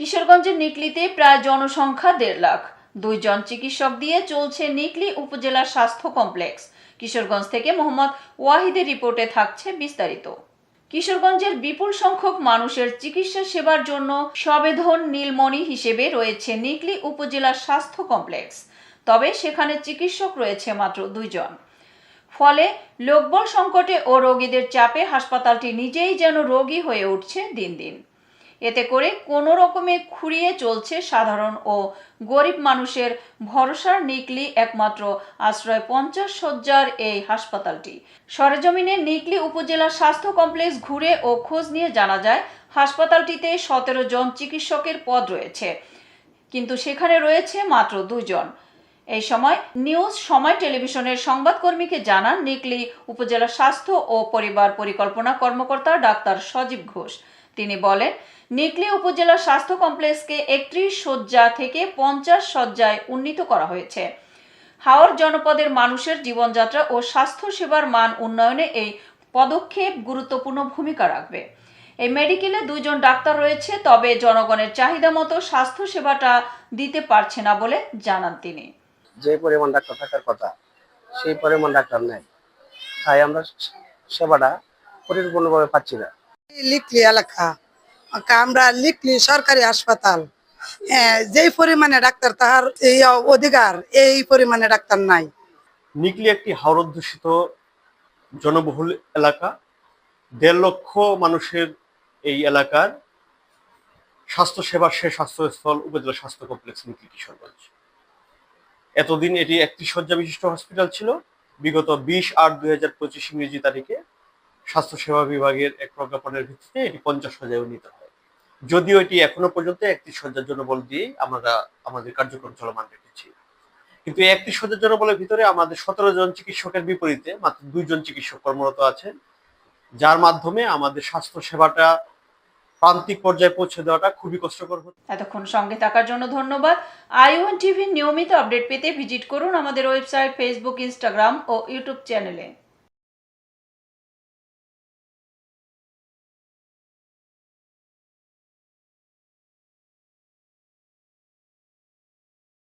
কিশোরগঞ্জের নিকলিতে প্রায় জনসংখ্যা দেড় লাখ। দুইজন চিকিৎসক দিয়ে চলছে নিকলি উপজেলার স্বাস্থ্য কমপ্লেক্স। কিশোরগঞ্জ থেকে মোহাম্মদ ওয়াহিদের রিপোর্টে থাকছে বিস্তারিত। কিশোরগঞ্জের বিপুল সংখ্যক মানুষের চিকিৎসা সেবার জন্য সবেধন নীলমণি হিসেবে রয়েছে নিকলি উপজেলার স্বাস্থ্য কমপ্লেক্স। তবে সেখানে চিকিৎসক রয়েছে মাত্র দুইজন। ফলে লোকবল সংকটে ও রোগীদের চাপে হাসপাতালটি নিজেই যেন রোগী হয়ে উঠছে দিন দিন। এতে করে কোনো রকমে খুঁড়িয়ে চলছে সাধারণ ও গরিব মানুষের ভরসার নিকলি একমাত্র আশ্রয় পঞ্চাশ শয্যার এই হাসপাতালটি। সরেজমিনে নিকলি উপজেলা স্বাস্থ্য কমপ্লেক্স ঘুরে ও খোঁজ নিয়ে জানা যায়, হাসপাতালটিতে সতেরো জন চিকিৎসকের পদ রয়েছে, কিন্তু সেখানে রয়েছে মাত্র দুজন এই সময় নিউজ সময় টেলিভিশনের সংবাদকর্মীকে জানান, নিকলি উপজেলা স্বাস্থ্য ও পরিবার পরিকল্পনা কর্মকর্তা ডাক্তার সজীব ঘোষ। তিনি বলেন, নিকলি উপজেলা স্বাস্থ্য কমপ্লেক্সকে একত্রিশ শয্যা থেকে পঞ্চাশ শয্যায় উন্নীত করা হয়েছে। হাওর জনপদের মানুষের জীবনযাত্রা ও স্বাস্থ্য সেবার মান উন্নয়নে এই পদক্ষেপ গুরুত্বপূর্ণ ভূমিকা রাখবে। এই মেডিকেলে দুইজন ডাক্তার রয়েছে, তবে জনগণের চাহিদা মতো স্বাস্থ্য সেবাটা দিতে পারছে না বলে জানান তিনি। যে পরিমাণ ডাক্তার থাকার কথা, সেই পরিমাণ ডাক্তার নেই। তাই আমরা সেবাটা পরিপূর্ণভাবে পাচ্ছি না। লিখলি এলাকা। আমরা লিখলি সরকারি হাসপাতাল। হ্যাঁ, যেই পরিমাণে ডাক্তার তাহার অধিকার এই পরিমাণে ডাক্তার নাই। নিকলি একটি হাওর অধ্যুষিত জনবহুল এলাকা। দেড় লক্ষ মানুষের এই এলাকার স্বাস্থ্য সেবার শেষ স্বাস্থ্যস্থল উপজেলা স্বাস্থ্য কমপ্লেক্স নিকলি কিশোরগঞ্জ। এতদিন এটি একটি শয্যা বিশিষ্ট হসপিটাল ছিল। বিগত বিশ আট দুই হাজার পঁচিশ ইংরেজি তারিখে স্বাস্থ্য সেবা বিভাগের এক প্রজ্ঞাপনের ভিত্তিতে এটি পঞ্চাশ শয্যায় উন্নীত হয়। যদিও এটি এখনও পর্যন্ত একটি জন্য বল দিয়েই আমরা, আমাদের কার্যক্রম চলমান রেখেছি। কিন্তু একটি শয্যার জনবলের ভিতরে আমাদের সতেরো জন চিকিৎসকের বিপরীতে মাত্র দুইজন চিকিৎসক কর্মরত আছেন, যার মাধ্যমে আমাদের স্বাস্থ্য সেবাটা প্রান্তিক পর্যায়ে পৌঁছে দেওয়াটা খুবই কষ্টকর হচ্ছে এতক্ষণ সঙ্গে থাকার জন্য ধন্যবাদ। আইওএন টিভির নিয়মিত আপডেট পেতে ভিজিট করুন আমাদের ওয়েবসাইট, ফেসবুক, ইনস্টাগ্রাম ও ইউটিউব চ্যানেলে।